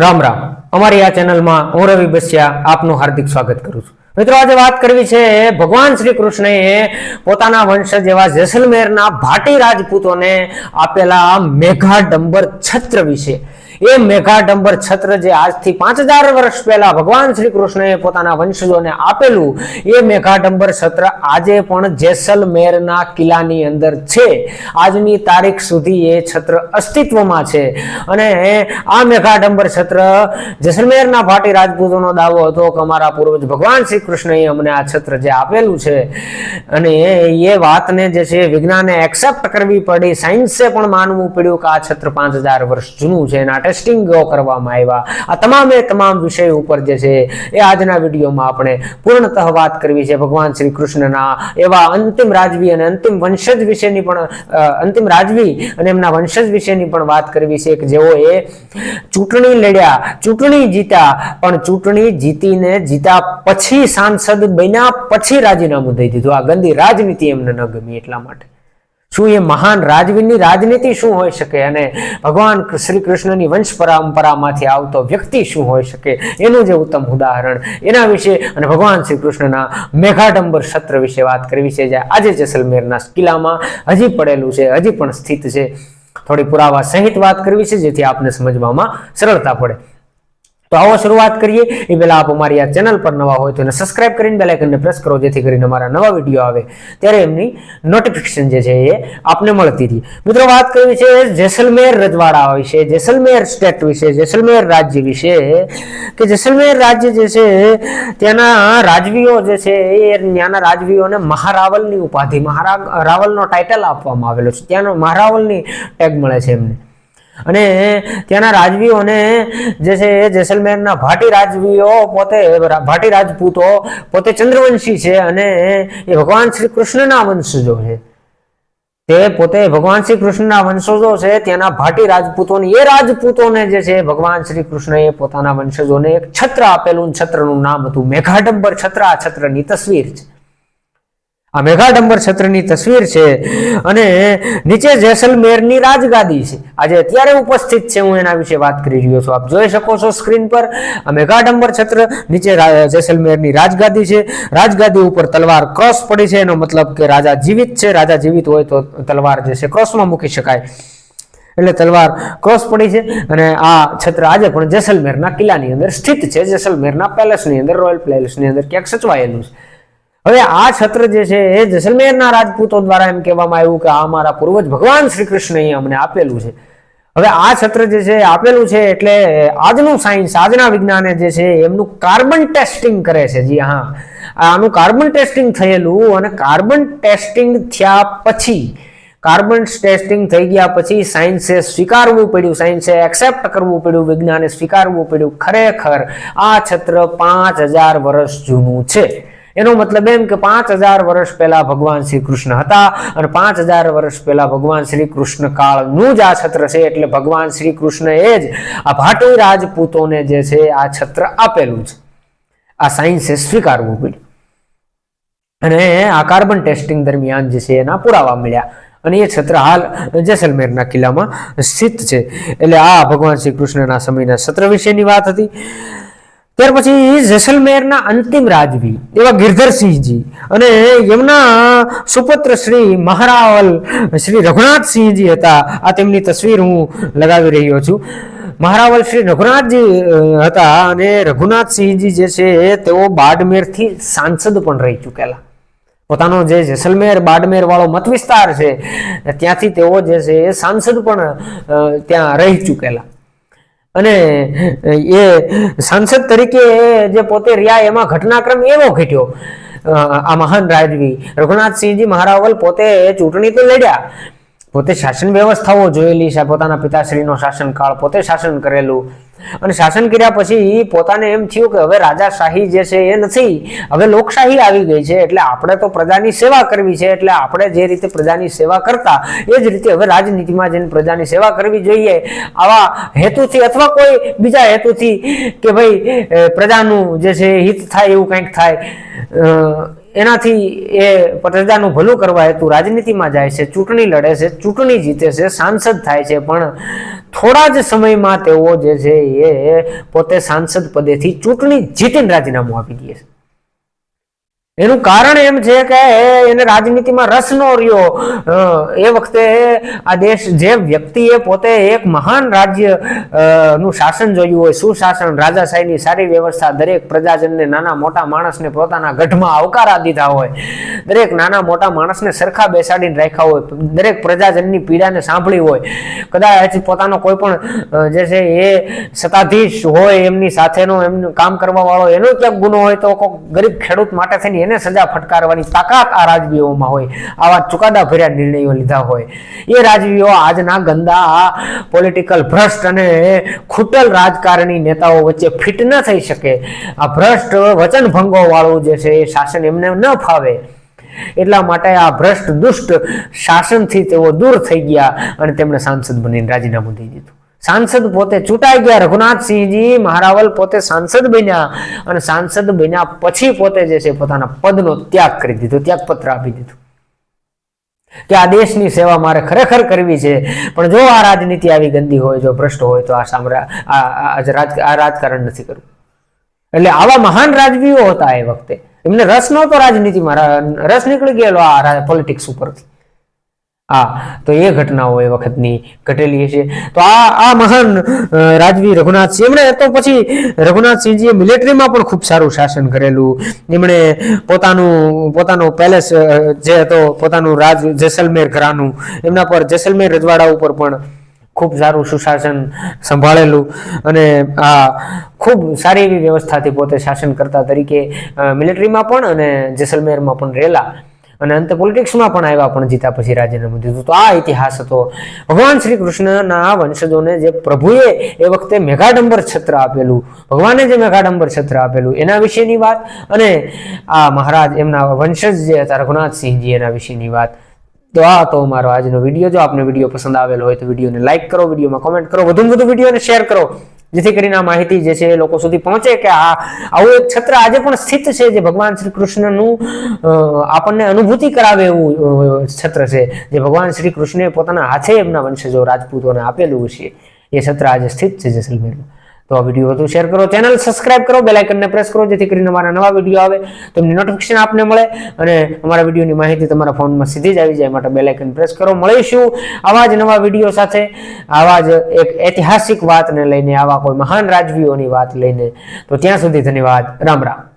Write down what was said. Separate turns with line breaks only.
રામ રામ. અમારી આ ચેનલમાં હું રવિ બસિયા આપનું હાર્દિક સ્વાગત કરું છું. મિત્રો, આજે વાત કરવી છે ભગવાન શ્રી કૃષ્ણએ પોતાના વંશજ એવા જેસલમેરના ભાટી રાજપૂતોને આપેલા મેઘા ડંબર છત્ર વિશે. એ મેઘાડંબર છત્ર જે આજથી પાંચ હજાર વર્ષ પહેલા ભગવાન શ્રી કૃષ્ણએ પોતાના વંશજોને આપેલું, એ મેઘાડંબર છત્ર આજે પણ જેસલમેરના કિલ્લાની અંદર છે. આજની તારીખ સુધી એ છત્ર અસ્તિત્વમાં છે. અને આ મેઘાડંબર છત્ર જેસલમેરના ભાટી રાજપૂતોનો દાવો હતો કે અમારા પૂર્વજ ભગવાન શ્રી કૃષ્ણએ અમને આ છત્ર જે આપેલું છે. અને એ વાતને જે છે વિજ્ઞાને એક્સેપ્ટ કરવી પડી. સાયન્સે પણ માનવું પડ્યું કે આ છત્ર પાંચ હજાર વર્ષ જૂનું છે. એના ટેસ્ટિંગો કરવામાં આવ્યા. આ તમામે તમામ વિષય ઉપર જે છે એ આજના વિડીયોમાં આપણે પૂર્ણતઃ વાત કરવી છે. ભગવાન શ્રી કૃષ્ણના એવા અંતિમ રાજવી અને અંતિમ વંશજ વિશેની પણ અંતિમ રાજવી અને એમના વંશજ વિશેની પણ વાત કરવી છે કે જેઓએ ચૂંટણી લડ્યા, ચૂંટણી જીત્યા, પણ ચૂંટણી જીતીને જીતા પછી સાંસદ બન્યા પછી રાજીનામું દઈ દીધું. આ ગંદી રાજનીતિ એમને ન ગમી એટલા માટે. શું એ મહાન રાજવીની રાજનીતિ શું હોઈ શકે? અને ભગવાન શ્રી કૃષ્ણની વંશ પરંપરામાંથી આવતો વ્યક્તિ શું હોઈ શકે? એનું જે ઉત્તમ ઉદાહરણ એના વિશે અને ભગવાન શ્રી કૃષ્ણના મેઘાડંબર સત્ર વિશે વાત કરવી છે, જે આજે જેસલમેરના કિલ્લામાં હજી પડેલું છે, હજી પણ સ્થિત છે. થોડી પુરાવા સહિત વાત કરવી છે, જેથી આપને સમજવામાં સરળતા પડે. તો આવો શરૂઆત કરીએ. એ પહેલા આપ અમારી આ ચેનલ પર નવા હોય તો એને સબસ્ક્રાઇબ કરીને બેલાઇકનને પ્રેસ કરો, જેથી કરીને અમારા નવા વીડિયો આવે. ત્યારે એમની નોટિફિકેશન જે છે એ આપને મળતી રહી. મિત્રો, વાત કરવી છે જેસલમેર રજવાડા વિશે, જેસલમેર સ્ટેટ વિશે, જેસલમેર રાજ્ય વિશે. કે જેસલમેર રાજ્ય જે છે, ત્યાંના રાજવીઓ જે છે એ ત્યાંના રાજવીઓને મહારાવલની ઉપાધિ મહારા રાવલનો ટાઇટલ આપવામાં આવેલો છે. ત્યાંનો મહારાવલની ટેગ મળે છે એમને. અને ત્યાંના રાજવીઓને જે છે, જેસલમેરના ભાટી રાજવીઓ પોતે, ભાટી રાજપૂતો પોતે ચંદ્રવંશી છે અને એ ભગવાન શ્રી કૃષ્ણના વંશજો છે. તે પોતે ભગવાન શ્રી કૃષ્ણના વંશજો છે, ત્યાંના ભાટી રાજપૂતોને, એ રાજપૂતોને જે છે, ભગવાન શ્રી કૃષ્ણએ પોતાના વંશજોને એક છત્ર આપેલું છત્રનું નામ હતું મેઘાડંબર છત્ર આ છત્રની તસવીર છે. આ મેઘાડંબર છત્રની તસવીર છે અને નીચે જેસલમેરની રાજગાદી છે. આજે અત્યારે ઉપસ્થિત છે, હું એના વિશે વાત કરી રહ્યો છું. આપ જોઈ શકો છો સ્ક્રીન પર આ મેઘાડંબર છત્ર નીચે જેસલમેરની રાજગાદી છે. રાજગાદી ઉપર તલવાર ક્રોસ પડી છે, એનો મતલબ કે રાજા જીવિત છે. રાજા જીવિત હોય તો તલવાર જે છે, ક્રોસમાં મૂકી શકાય. એટલે તલવાર ક્રોસ પડી છે અને આ છત્ર આજે પણ જેસલમેરના કિલ્લાની અંદર સ્થિત છે. જેસલમેરના પેલેસની અંદર, રોયલ પેલેસની અંદર ક્યાંક સચવાયેલું છે. હવે આ છત્ર જે છે એ જેસલમેરના રાજપૂતો દ્વારા એમ કહેવામાં આવ્યું કે આ અમારા પૂર્વજ ભગવાન શ્રી કૃષ્ણએ અમને આપેલું છે. હવે આ છત્ર જે છે આપેલું છે એટલે આજનું સાયન્સ, આજના વિજ્ઞાને જે છે એમનું કાર્બન ટેસ્ટિંગ કરે છે. જી હા, આનું કાર્બન ટેસ્ટિંગ થયેલું અને કાર્બન ટેસ્ટિંગ થયા પછી, કાર્બન ટેસ્ટિંગ થઈ ગયા પછી સાયન્સે સ્વીકારવું પડ્યું, સાયન્સે એક્સેપ્ટ કરવું પડ્યું, વિજ્ઞાને સ્વીકારવું પડ્યું. ખરેખર આ છત્ર પાંચ હજાર વર્ષ જૂનું છે. એનો મતલબ એમ કે પાંચ હજાર વર્ષ પહેલા ભગવાન શ્રી કૃષ્ણ હતા અને પાંચ હજાર વર્ષ પહેલા ભગવાન શ્રી કૃષ્ણ કાળનું જ આ છત્ર છે એટલે ભગવાન શ્રી કૃષ્ણ એ જ આ ભાટી રાજપૂતોને જે છે આ છત્ર આપેલું છે. આ સાયન્સે સ્વીકારવું પડ્યું. અને આ કાર્બન ટેસ્ટિંગ દરમિયાન જે છે એના પુરાવા મળ્યા. અને એ છત્ર હાલ જેસલમેરના કિલ્લામાં સ્થિત છે. એટલે આ ભગવાન શ્રી કૃષ્ણના સમયના સત્ર વિશેની વાત હતી. ત્યાર પછી જેસલમેરના અંતિમ રાજવી, એવા ગિરધરસિંહજી અને એમના સુપુત્ર શ્રી મહારાવલ, શ્રી રઘુનાથસિંહજી હતા. આ તેમની તસવીર હું લગાવી રહ્યો છું. મહારાવલ શ્રી રઘુનાથજી હતા અને રઘુનાથસિંહજી જે છે, તેઓ બાડમેરથી સાંસદ પણ રહી ચૂકેલા. પોતાનો જે જેસલમેર, બાડમેર વાળો મત વિસ્તાર છે, ત્યાંથી તેઓ જે છે એ સાંસદ પણ ત્યાં રહી ચૂકેલા. અને એ સાંસદ તરીકે જે પોતે રહ્યા, એમાં ઘટનાક્રમ એવો ઘટ્યો. આ મહાન રાજવી રઘુનાથસિંહજી મહારાવલ પોતે ચૂંટણી તો લડ્યા. પોતે શાસન વ્યવસ્થાઓ જોયેલી છે, પોતાના પિતાશ્રીનો શાસનકાળ પોતે શાસન કરેલું. અને શાસન કર્યા પછી પોતાને એમ થયું કે હવે રાજાશાહી જે છે એ નથી. હવે લોકશાહી આવી ગઈ છે, એટલે આપણે તો પ્રજાની સેવા કરવી છે, એટલે આપણે જે રીતે પ્રજાની સેવા કરતા, એ જ રીતે હવે રાજનીતિમાં જઈને પ્રજાની સેવા કરવી જોઈએ. આવા હેતુથી અથવા કોઈ બીજા હેતુથી કે ભાઈ પ્રજાનું જે છે હિત થાય એવું કંઈક થાય એનાથી એ પ્રજાનું ભલું કરવા હેતુ રાજનીતિમાં જાય છે, ચૂંટણી લડે છે, ચૂંટણી જીતે છે, સાંસદ થાય છે, પણ થોડા જ સમયમાં તેઓ જે છે એ પોતે સાંસદ પદેથી ચૂંટણી જીતીને રાજીનામું આપી દે છે. એનું કારણ એમ છે કે એને રાજનીતિમાં રસ ન રહ્યો. એ વખતે આ દેશ જે વ્યક્તિએ પોતે એક મહાન રાજ્યનું શાસન જોયું હોય, સુશાસન રાજાશાહીની સારી વ્યવસ્થા, દરેક પ્રજાજનને નાના મોટા માણસને પોતાના ગઢમાં આવકારા દીધા હોય, દરેક નાના મોટા માણસને સરખા બેસાડીને રાખ્યા હોય, દરેક પ્રજાજનની પીડાને સાંભળી હોય. કદાચ પોતાનો કોઈ પણ જે છે એ સત્તાધીશ હોય, એમની સાથેનો એમનું કામ કરવા વાળો એનો ક્યાંક ગુનો હોય તો ગરીબ ખેડૂત માટે થઈને એને સજા ફટકારવાની તાકાત આ રાજવીઓમાં હોય, આવા ચુકાદા ભર્યા નિર્ણયો લીધા હોય. એ રાજવીઓ આજના ગંદા પોલિટિકલ ભ્રષ્ટ અને ખૂટલ રાજકારણી નેતાઓ વચ્ચે ફિટ ન થઈ શકે. આ ભ્રષ્ટ વચનભંગો વાળું જે છે, એ શાસન એમને ન ફાવે. એટલા માટે આ ભ્રષ્ટ દુષ્ટ શાસનથી તેઓ દૂર થઈ ગયા અને તેમણે સાંસદ બનીને રાજીનામું દઈ દીધું. સાંસદ પોતે ચૂંટાઈ ગયા. રઘુનાથસિંહજી મહારાવલ પોતે સાંસદ બન્યા અને સાંસદ બન્યા પછી પોતે જે છે પોતાના પદનો ત્યાગ કરી દીધો, ત્યાગપત્ર આપી દીધું. કે આ દેશની સેવા મારે ખરેખર કરવી છે. પણ જો આ રાજનીતિ આવી ગંદી હોય, જો ભ્રષ્ટ હોય, તો આ સામ્રા, આ, આ- આ રાજ- આ રાજકારણ નથી કરવું. એટલે આવા મહાન રાજવીઓ હતા એ વખતે. એમને રસ નહોતો રાજનીતિમાં રસ નીકળી ગયેલો આ પોલિટિક્સ ઉપરથી. હા, તો એ ઘટનાઓ એ વખતની ઘટેલી છે તો આ આ મહાન રાજવી રઘુનાથસિંહ એમણે તો પછી રઘુનાથસિંહજીએ મિલિટરીમાં પણ ખૂબ સારું શાસન કરેલું. એમણે પોતાનું, પોતાનો પેલેસ જે હતો, પોતાનું રાજ જેસલમેર ઘરાનું, એમના પર જેસલમેર રજવાડા ઉપર પણ ખૂબ સારું સુશાસન સંભાળેલું. અને આ ખૂબ સારી એવી વ્યવસ્થાથી પોતે શાસન કરતા તરીકે મિલિટરીમાં પણ અને જેસલમેરમાં પણ રહેલા અને અંતે પોલિટિક્સમાં પણ આવ્યા, પણ જીતા પછી રાજીનામું દીધું તો આ ઇતિહાસ હતો. ભગવાન શ્રી કૃષ્ણના વંશજોને જે પ્રભુએ એ વખતે મેઘાડંબર છત્ર આપેલું, ભગવાને જે મેઘાડંબર છત્ર આપેલું, એના વિશેની વાત અને આ મહારાજ એમના વંશજ જે હતા રઘુનાથસિંહજી એના વિશેની વાત. તો આ હતો મારો આજનો વીડિયો. જો આપને વીડિયો પસંદ આવેલો હોય તો વિડીયોને લાઇક કરો, વિડીયોમાં કોમેન્ટ કરો, વધુમાં વધુ વિડીયોને શેર કરો. જેથી કરીને આ માહિતી જે છે એ લોકો સુધી પહોંચે કે આ આવું એક છત્ર આજે પણ સ્થિત છે જે ભગવાન શ્રી કૃષ્ણનું આપણને અનુભૂતિ કરાવે એવું છત્ર છે. જે ભગવાન શ્રી કૃષ્ણે પોતાના હાથે એમના વંશજો રાજપૂતોને આપેલું છે. એ છત્ર આજે સ્થિત છે જેસલમેરમાં. તો આ વીડિયો વધુ શેર કરો. ચેનલ સબસ્ક્રાઇબ કરો. બેલ પ્રેસ કરો, જેથી કરીને અમારા નવા વીડિયો આવે તમને નોટિફિકેશન આપને મળે અને અમારા વિડીયોની માહિતી તમારા ફોનમાં સીધી જ આવી જાય. માટે બેલ પ્રેસ કરો. મળીશું આવા જ નવા વીડિયો સાથે. આવા જ એક ઐતિહાસિક વાતને લઈને, આવા કોઈ મહાન રાજવીઓની વાત લઈને. તો ત્યાં સુધી ધન્યવાદ. રામ રામ.